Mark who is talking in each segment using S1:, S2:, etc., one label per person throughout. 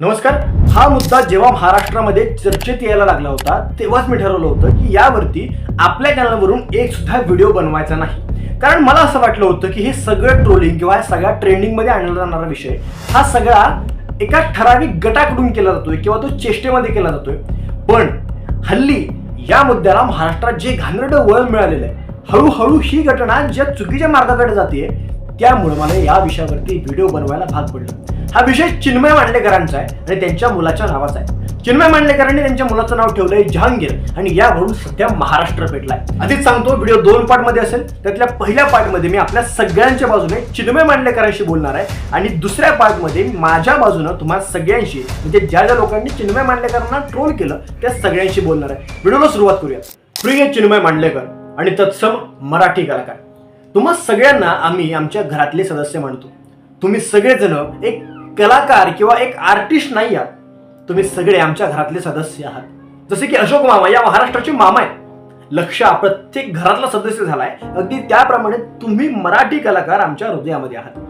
S1: नमस्कार. हा मुद्दा जेव्हा महाराष्ट्रामध्ये चर्चेत यायला लागला होता तेव्हाच मी ठरवलं होतं की यावरती आपल्या चॅनलवरून एक सुद्धा व्हिडिओ बनवायचा नाही. कारण मला असं वाटलं होतं की हे सगळं ट्रोलिंग किंवा या सगळ्या ट्रेंडिंगमध्ये आणला जाणारा विषय हा सगळा एका ठराविक गटाकडून केला जातोय किंवा तो चेष्टेमध्ये केला जातोय. पण हल्ली या मुद्द्याला महाराष्ट्रात जे घाणेरडं वळण मिळालेलं आहे हळूहळू ही घटना ज्या चुकीच्या मार्गाकडे जाते त्यामुळे मला या विषयावरती व्हिडिओ बनवायला भाग पडलं. हा विषय चिन्मय मांडलेकरांचा आहे आणि त्यांच्या मुलाच्या नावाचा आहे. चिन्मय मांडलेकरांनी त्यांच्या मुलाचं नाव ठेवलंय जहांगीर आणि यावरून सध्या महाराष्ट्र पेटलाय. आधीच सांगतो व्हिडिओ दोन पार्टमध्ये असेल त्यातल्या पहिल्या पार्टमध्ये मी आपल्या सगळ्यांच्या बाजूने चिन्मय मांडलेकरांशी बोलणार आहे आणि दुसऱ्या पार्टमध्ये माझ्या बाजूनं तुम्हाला सगळ्यांशी म्हणजे ज्या ज्या लोकांनी चिन्मय मांडलेकरांना ट्रोल केलं त्या सगळ्यांशी बोलणार आहे. व्हिडिओला सुरुवात करूया प्रिय चिन्मय मांडलेकर आणि तत्सम मराठी कलाकार. तुम्हा सगळ्यांना आम्ही आमच्या घरातले सदस्य मानतो तुम्ही सगळेजण एक कलाकार किंवा एक आर्टिस्ट नाही आहात. तुम्ही सगळे आमच्या घरातले सदस्य आहात. जसे की अशोक मामा या महाराष्ट्राचे मामा आहेत. लक्ष प्रत्येक घरातला सदस्य झालाय. अगदी त्याप्रमाणे तुम्ही मराठी कलाकार आमच्या हृदयामध्ये आहात.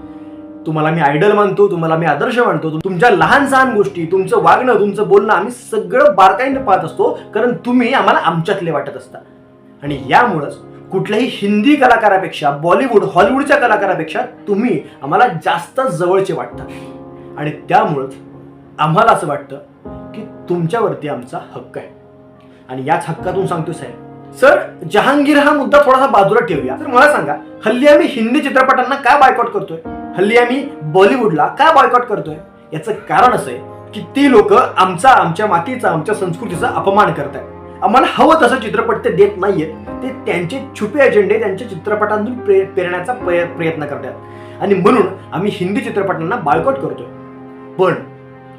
S1: तुम्हाला मी आयडल मानतो तुम्हाला मी आदर्श मानतो. तुमच्या लहान सहान गोष्टी तुमचं वागणं तुमचं बोलणं आम्ही सगळं बारकाईने पाहत असतो. कारण तुम्ही आम्हाला आमच्यातले वाटत असता. आणि यामुळंच कुठल्याही हिंदी कलाकारापेक्षा बॉलिवूड हॉलिवूडच्या कलाकारापेक्षा तुम्ही आम्हाला जास्त जवळचे वाटता. आणि त्यामुळंच आम्हाला असं वाटतं की तुमच्यावरती आमचा हक्क आहे. आणि याच हक्कातून सांगतो साहेब. सर जहांगीर हा मुद्दा थोडासा बाजूला ठेवूया. तर मला सांगा हल्ली आम्ही हिंदी चित्रपटांना का बायकॉट करतोय? हल्ली आम्ही बॉलिवूडला का बायकॉट करतोय? याचं कारण असं आहे की ती लोक आमचा आमच्या मातीचा आमच्या संस्कृतीचा अपमान करतायत. आम्हाला हवं तसं चित्रपट ते देत नाहीयेत ते त्यांचे छुपे अजेंडे त्यांच्या चित्रपटांतून प्रे पेरण्याचा प्रय- प्रयत्न करतात. आणि म्हणून आम्ही हिंदी चित्रपटांना बायकॉट करतो पण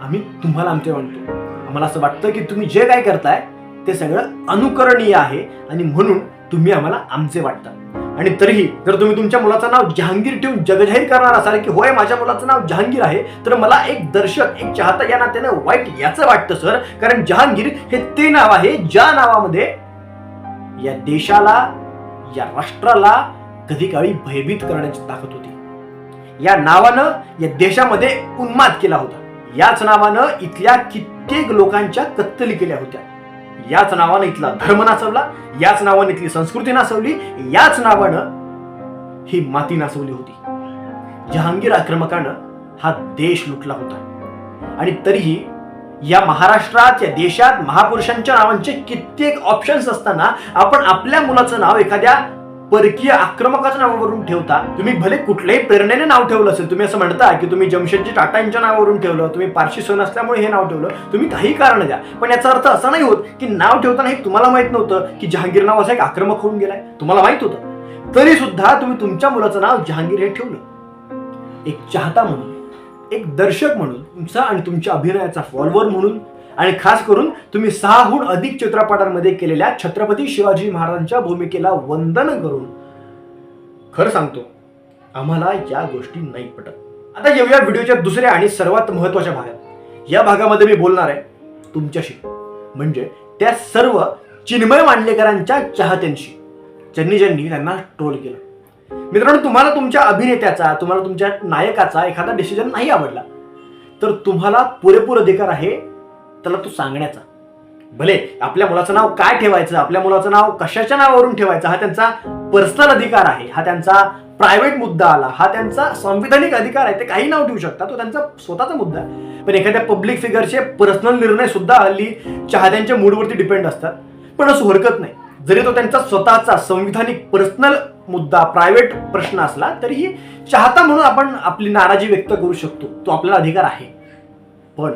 S1: आम्ही तुम्हाला आमचे म्हणतो. आम्हाला असं वाटतं की तुम्ही जे काय करताय ते सगळं अनुकरणीय आहे आणि म्हणून तुम्ही आम्हाला आमचे वाटता. आणि तरीही जर तुम्ही तुमच्या मुलाचं नाव जहांगीर ठेवून जगजाहीर करणार असाल की होय माझ्या मुलाचं नाव जहांगीर आहे तर मला एक दर्शक एक चाहता या नात्यानं वाईट याचं वाटतं सर. कारण जहांगीर हे ते नाव आहे ज्या नावामध्ये या देशाला या राष्ट्राला कधी काळी भयभीत करण्याची ताकद होती. या नावानं या देशामध्ये उन्माद केला होता. याच नावानं इथल्या कित्येक लोकांच्या कत्तली केल्या होत्या. याच नावानं इथला धर्म नाचवला याच नावानं इथली संस्कृती नाचवली याच नावानं ही माती नाचवली होती. जहांगीर आक्रमकानं हा देश लुटला होता. आणि तरीही या महाराष्ट्रात या देशात महापुरुषांच्या नावांचे कित्येक ऑप्शन्स असताना आपण आपल्या मुलाचं नाव एखाद्या परकीय आक्रमकाचं नावावरून ठेवता तुम्ही भले कुठल्याही प्रेरणेने नाव ठेवलं असेल तुम्ही असं म्हणता की तुम्ही जमशेदजी टाटा यांच्या नावावरून ठेवलं तुम्ही पारशी सोन असल्यामुळे हे नाव ठेवलं तुम्ही काही कारण द्या. पण याचा अर्थ असा नाही होत की नाव ठेवताना हे तुम्हाला माहीत नव्हतं की जहांगीर नाव असा एक आक्रमक होऊन गेलाय. तुम्हाला माहीत होतं. तरी सुद्धा तुम्ही तुमच्या मुलाचं नाव जहांगीर हे ठेवलं. एक चाहता म्हणून एक दर्शक म्हणून तुमचा आणि तुमच्या अभिनयाचा फॉलोअर म्हणून आणि खास करून तुम्ही सहाहून अधिक चित्रपटांमध्ये केलेल्या छत्रपती शिवाजी महाराजांच्या भूमिकेला वंदन करून. खरं सांगतो आम्हाला या गोष्टी नाही पटत. आता येऊया व्हिडिओच्या दुसऱ्या आणि सर्वात महत्त्वाच्या भागात. या भागामध्ये मी बोलणार आहे तुमच्याशी. म्हणजे त्या सर्व चिन्मय मांडलेकरांच्या चाहत्यांशी. ज्यांनी ज्यांनी त्यांना ट्रोल केलं. मित्रांनो तुम्हाला तुमच्या अभिनेत्याचा तुम्हाला तुमच्या नायकाचा एखादा डिसिजन नाही आवडला तर तुम्हाला पुरेपूर अधिकार आहे त्याला तो सांगण्याचा. भले आपल्या मुलाचं नाव काय ठेवायचं आपल्या मुलाचं नाव कशाच्या नावावरून ठेवायचं हा त्यांचा पर्सनल अधिकार आहे हा त्यांचा प्रायव्हेट मुद्दा आला हा त्यांचा संविधानिक अधिकार आहे ते काही नाव ठेवू शकतात तो त्यांचा स्वतःचा मुद्दा आहे. पण एखाद्या पब्लिक फिगरचे पर्सनल निर्णय सुद्धा हल्ली चाहत्यांच्या मूडवरती डिपेंड असतात. पण असं हरकत नाही. जरी तो त्यांचा स्वतःचा संविधानिक पर्सनल मुद्दा प्रायव्हेट प्रश्न असला तरीही चाहता म्हणून आपण आपली नाराजी व्यक्त करू शकतो. तो आपल्याला अधिकार आहे. पण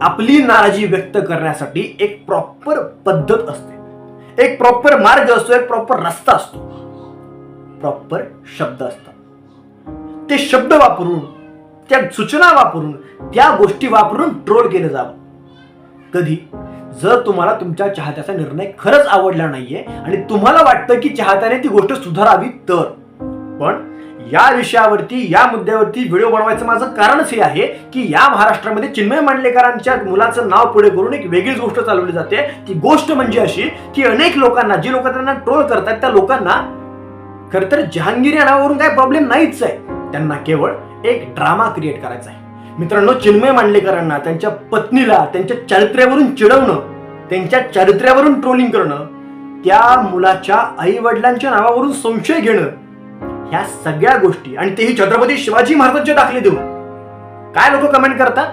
S1: आपली नाराजी व्यक्त करण्यासाठी एक प्रॉपर पद्धत असते. एक प्रॉपर मार्ग असतो एक प्रॉपर रस्ता असतो. प्रॉपर शब्द असतात. ते शब्द वापरून त्या सूचना वापरून त्या गोष्टी वापरून ट्रोल केलं जावं. कधी? जर तुम्हाला तुमच्या चाहत्याचा निर्णय खरंच आवडला नाहीये आणि तुम्हाला वाटतं की चाहत्याने ती गोष्ट सुधारावी तर. पण या विषयावरती या मुद्द्यावरती व्हिडिओ बनवायचं माझं कारणच हे आहे की या महाराष्ट्रामध्ये चिन्मय मांडलेकरांच्या मुलाचं नाव पुढे करून एक वेगळीच गोष्ट चालवली जाते. ती गोष्ट म्हणजे अशी की अनेक लोकांना जी लोक त्यांना ट्रोल करतात त्या लोकांना खरं तर जहांगीर या नावावरून काही प्रॉब्लेम नाहीच आहे. त्यांना केवळ एक ड्रामा क्रिएट करायचा आहे. मित्रांनो चिन्मय मांडलेकरांना त्यांच्या पत्नीला त्यांच्या चारित्र्यावरून चिडवणं त्यांच्या चारित्र्यावरून ट्रोलिंग करणं त्या मुलाच्या आई वडिलांच्या नावावरून संशय घेणं ह्या सगळ्या गोष्टी आणि तेही छत्रपती शिवाजी महाराजांचे दाखले देऊन. काय लोक कमेंट करतात?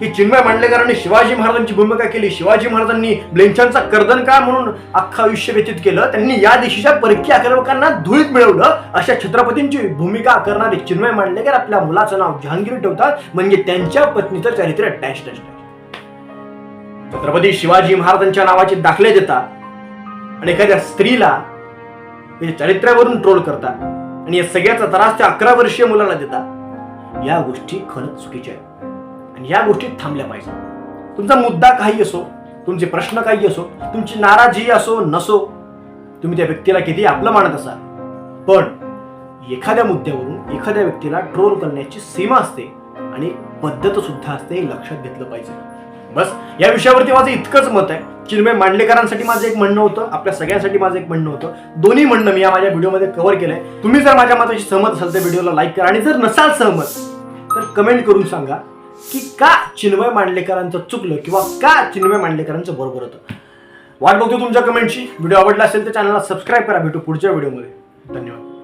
S1: की चिन्मय मांडलेकरांनी शिवाजी महाराजांची भूमिका केली शिवाजी महाराजांनी ब्लेंचांचा कर्दन काय म्हणून अख्खं आयुष्य व्यतीत केलं त्यांनी या देशाच्या परकीय आक्रमकांना धुळीत मिळवलं अशा छत्रपतींची भूमिका करणारे चिन्मय मांडलेकर आपल्या मुलाचं नाव जहांगीर ठेवतात म्हणजे त्यांच्या पत्नीचं चरित्र टॅश टॅश छत्रपती शिवाजी महाराजांच्या नावाचे दाखले देतात आणि एखाद्या स्त्रीला चरित्रावरून ट्रोल करतात. आणि या सगळ्याचा त्रास त्या अकरा वर्षीय मुलाला देतात या गोष्टी खरंच चुकीच्या आहेत. आणि या गोष्टी थांबल्या पाहिजे. तुमचा मुद्दा काही असो तुमचे प्रश्न काही असो तुमची नाराजी असो नसो तुम्ही त्या व्यक्तीला किती आपलं मानत असाल पण एखाद्या मुद्द्यावरून एखाद्या व्यक्तीला ट्रोल करण्याची सीमा असते आणि पद्धत सुद्धा असते हे लक्षात घेतलं पाहिजे. बस या विषयावरती माझं इतकंच मत आहे चिन्मय मांडलेकरांसाठी माझं एक म्हणणं होतं आपल्या सगळ्यांसाठी माझं एक म्हणणं होतं. दोन्ही म्हणणं मी या माझ्या व्हिडिओमध्ये कव्हर केलंय. तुम्ही जर माझ्या मताशी सहमत असाल तर व्हिडिओला लाईक करा आणि जर नसाल सहमत तर कमेंट करून सांगा की का चिन्मय मांडलेकरांचं चुकलं किंवा का चिन्मय मांडलेकरांचं बरोबर होतं. वाट बघतो तुमच्या कमेंटची व्हिडिओ आवडला असेल तर चॅनलला सबस्क्राईब करा. भेटू पुढच्या व्हिडिओमध्ये. धन्यवाद.